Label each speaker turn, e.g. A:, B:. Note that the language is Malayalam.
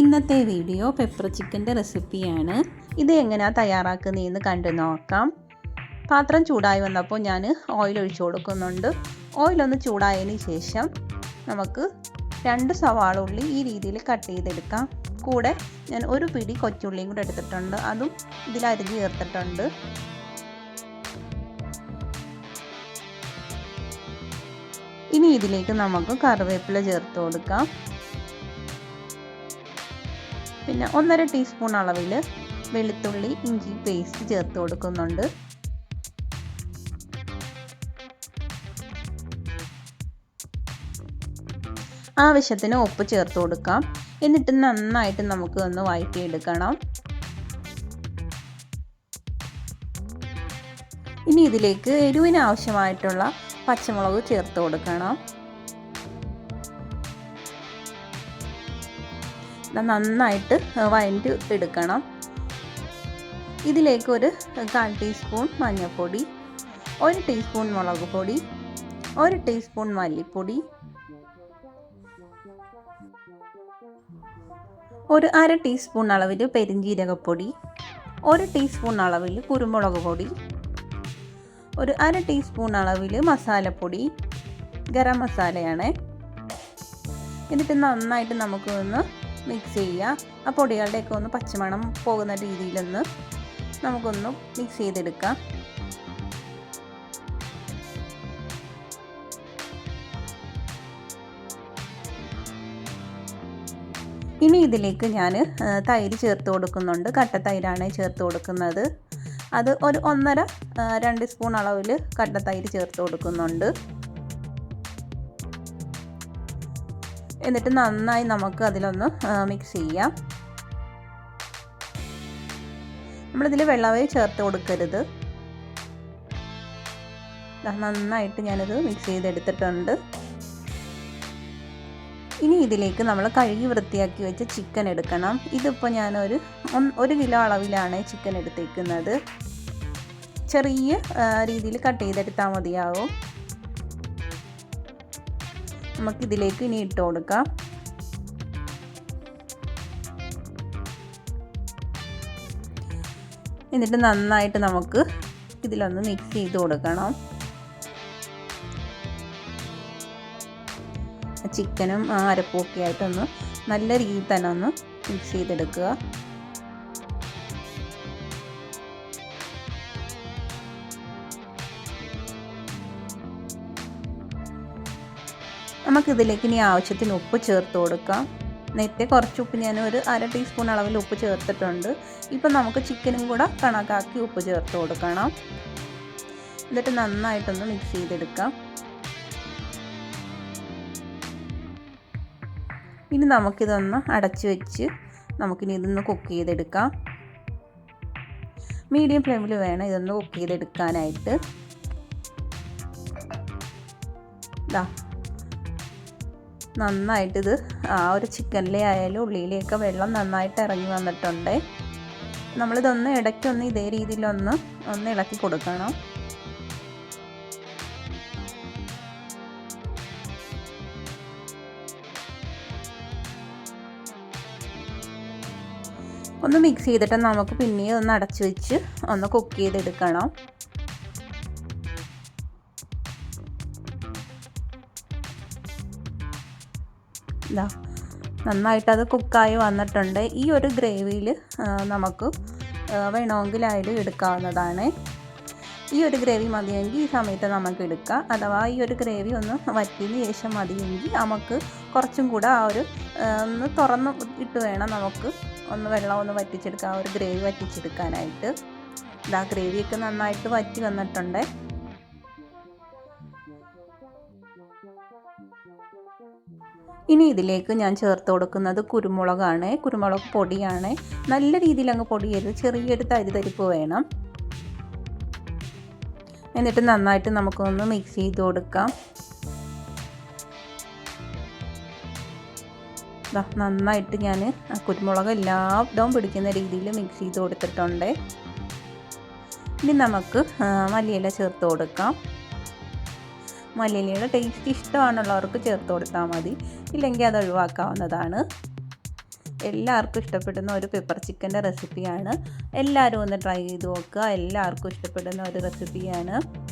A: ഇന്നത്തെ വീഡിയോ പെപ്പർ ചിക്കന്റെ റെസിപ്പിയാണ് ഇത് എങ്ങനെയാണ് തയ്യാറാക്കുന്നതെന്ന് കണ്ടു നോക്കാം. പാത്രം ചൂടായി വന്നപ്പോൾ ഞാൻ ഓയിൽ ഒഴിച്ചു കൊടുക്കുന്നുണ്ട്. ഓയിലൊന്ന് ചൂടായതിന് ശേഷം നമുക്ക് രണ്ട് സവാള ഉള്ളി ഈ രീതിയിൽ കട്ട് ചെയ്തെടുക്കാം. കൂടെ ഞാൻ ഒരു പിടി കൊച്ചുള്ളിയും കൂടെ എടുത്തിട്ടുണ്ട്. അതും ഇതിൽ അരിഞ്ഞ് ചേർത്തിട്ടുണ്ട്. ഇനി ഇതിലേക്ക് നമുക്ക് കറിവേപ്പില ചേർത്ത് കൊടുക്കാം. പിന്നെ ഒന്നര ടീസ്പൂൺ അളവിൽ വെളുത്തുള്ളി ഇഞ്ചി പേസ്റ്റ് ചേർത്ത് കൊടുക്കുന്നുണ്ട്. ആവശ്യത്തിന് ഉപ്പ് ചേർത്ത് കൊടുക്കാം. എന്നിട്ട് നന്നായിട്ട് നമുക്ക് ഒന്ന് വഴറ്റിയെടുക്കണം. ഇനി ഇതിലേക്ക് എരിവിന് ആവശ്യമായിട്ടുള്ള പച്ചമുളക് ചേർത്ത് കൊടുക്കണം. നന്നായിട്ട് വഴറ്റി എടുക്കണം. ഇതിലേക്ക് ഒരു കാൽ ടീസ്പൂൺ മഞ്ഞൾപ്പൊടി ഒരു ടീസ്പൂൺ മുളക് പൊടി ഒരു ടീസ്പൂൺ മല്ലിപ്പൊടി ഒരു അര ടീസ്പൂൺ അളവിൽ പെരിഞ്ജീരകപ്പൊടി ഒരു ടീസ്പൂൺ അളവിൽ കുരുമുളക് പൊടി ഒരു അര ടീസ്പൂൺ അളവിൽ മസാലപ്പൊടി ഗരം മസാലയാണ്. എന്നിട്ട് നന്നായിട്ട് നമുക്ക് ഒന്ന് മിക്സ് ചെയ്യുക. ആ പൊടികളുടെയൊക്കെ ഒന്ന് പച്ചമണം പോകുന്ന രീതിയിലൊന്ന് നമുക്കൊന്ന് മിക്സ് ചെയ്തെടുക്കാം. ഇനി ഇതിലേക്ക് ഞാൻ തൈര് ചേർത്ത് കൊടുക്കുന്നുണ്ട്. കട്ട തൈരാണ് ചേർത്ത് കൊടുക്കുന്നത്. അത് ഒരു ഒന്നര രണ്ട് സ്പൂൺ അളവിൽ കട്ട തൈര് ചേർത്ത് കൊടുക്കുന്നുണ്ട്. എന്നിട്ട് നന്നായി നമുക്ക് അതിലൊന്ന് മിക്സ് ചെയ്യാം. നമ്മളിതിൽ വെള്ളമേ ചേർത്ത് കൊടുക്കരുത്. നന്നായിട്ട് ഞാനിത് മിക്സ് ചെയ്തെടുത്തിട്ടുണ്ട്. ഇനി ഇതിലേക്ക് നമ്മൾ കഴുകി വൃത്തിയാക്കി വെച്ച ചിക്കൻ എടുക്കണം. ഇതിപ്പോൾ ഞാനൊരു ഒരു കിലോ അളവിലാണ് ചിക്കൻ എടുത്തേക്കുന്നത്. ചെറിയ രീതിയിൽ കട്ട് ചെയ്തെടുത്താൽ മതിയാവും. നമുക്കിതിലേക്ക് ഇനി ഇട്ട് കൊടുക്കാം. എന്നിട്ട് നന്നായിട്ട് നമുക്ക് ഇതിലൊന്ന് മിക്സ് ചെയ്ത് കൊടുക്കണം. ചിക്കനും അരപ്പൊക്കെ ആയിട്ടൊന്ന് നല്ല രീതിയിൽ തന്നെ ഒന്ന് മിക്സ് ചെയ്തെടുക്കുക. നമുക്കിതിലേക്ക് ഇനി ആവശ്യത്തിന് ഉപ്പ് ചേർത്ത് കൊടുക്കാം. നേരത്തെ കുറച്ച് ഉപ്പ് ഞാൻ ഒരു അര ടീസ്പൂൺ അളവിൽ ഉപ്പ് ചേർത്തിട്ടുണ്ട്. ഇപ്പം നമുക്ക് ചിക്കനും കൂടെ കണക്കാക്കി ഉപ്പ് ചേർത്ത് കൊടുക്കണം. എന്നിട്ട് നന്നായിട്ടൊന്ന് മിക്സ് ചെയ്തെടുക്കാം. ഇനി നമുക്കിതൊന്ന് അടച്ച് വെച്ച് നമുക്കിനി ഇതൊന്ന് കുക്ക് ചെയ്തെടുക്കാം. മീഡിയം ഫ്ലെയിമിൽ വേണം ഇതൊന്ന് കുക്ക് ചെയ്തെടുക്കാനായിട്ട്. ഇതാ നന്നായിട്ടിത് ആ ഒരു ചിക്കനിലെ ആയാലും ഉള്ളിയിലേക്ക് വെള്ളം നന്നായിട്ട് ഇറങ്ങി വന്നിട്ടുണ്ട്. നമ്മളിതൊന്ന് ഇടയ്ക്കൊന്ന് ഇതേ രീതിയിലൊന്ന് ഒന്ന് ഇളക്കി കൊടുക്കണം. ഒന്ന് മിക്സ് ചെയ്തിട്ട് നമുക്ക് പിന്നെയും ഒന്ന് അടച്ചു വെച്ച് ഒന്ന് കുക്ക് ചെയ്തെടുക്കണം. ഇതാ നന്നായിട്ട് അത് കുക്കായി വന്നിട്ടുണ്ട്. ഈ ഒരു ഗ്രേവിയിൽ നമുക്ക് വേണമെങ്കിൽ അതിൽ എടുക്കാവുന്നതാണ്. ഈ ഒരു ഗ്രേവി മതിയെങ്കിൽ ഈ സമയത്ത് നമുക്ക് എടുക്കാം. അഥവാ ഈ ഒരു ഗ്രേവി ഒന്ന് വറ്റിയതിന് ശേഷം മതിയെങ്കിൽ നമുക്ക് കുറച്ചും കൂടെ ആ ഒരു ഒന്ന് തുറന്ന് ഇട്ട് വേണം നമുക്ക് ഒന്ന് വെള്ളം ഒന്ന് വറ്റിച്ചെടുക്കാം ആ ഒരു ഗ്രേവി വറ്റിച്ചെടുക്കാനായിട്ട്. ഇതാ ഗ്രേവിയൊക്കെ നന്നായിട്ട് വറ്റി വന്നിട്ടുണ്ട്. ഇനി ഇതിലേക്ക് ഞാൻ ചേർത്ത് കൊടുക്കുന്നത് കുരുമുളകാണ്. കുരുമുളക് പൊടിയാണ്. നല്ല രീതിയിൽ അങ്ങ് പൊടിയരുത്. ചെറിയൊരു തരി തരിപ്പ് വേണം. എന്നിട്ട് നന്നായിട്ട് നമുക്കൊന്ന് മിക്സ് ചെയ്ത് കൊടുക്കാം. നന്നായിട്ട് ഞാൻ കുരുമുളക് എല്ലാവിടവും പിടിക്കുന്ന രീതിയിൽ മിക്സ് ചെയ്ത് കൊടുത്തിട്ടുണ്ട്. ഇനി നമുക്ക് മല്ലിയില ചേർത്ത് കൊടുക്കാം. മല്ലിയിലയുടെ ടേസ്റ്റ് ഇഷ്ടമാണുള്ളവർക്ക് ചേർത്ത് കൊടുത്താൽ മതി. ഇല്ലെങ്കിൽ അത് ഒഴിവാക്കാവുന്നതാണ്. എല്ലാവർക്കും ഇഷ്ടപ്പെടുന്ന ഒരു പെപ്പർ ചിക്കന്റെ റെസിപ്പിയാണ് എല്ലാവരും ഒന്ന് ട്രൈ ചെയ്ത് നോക്കുക. എല്ലാവർക്കും ഇഷ്ടപ്പെടുന്ന ഒരു റെസിപ്പിയാണ്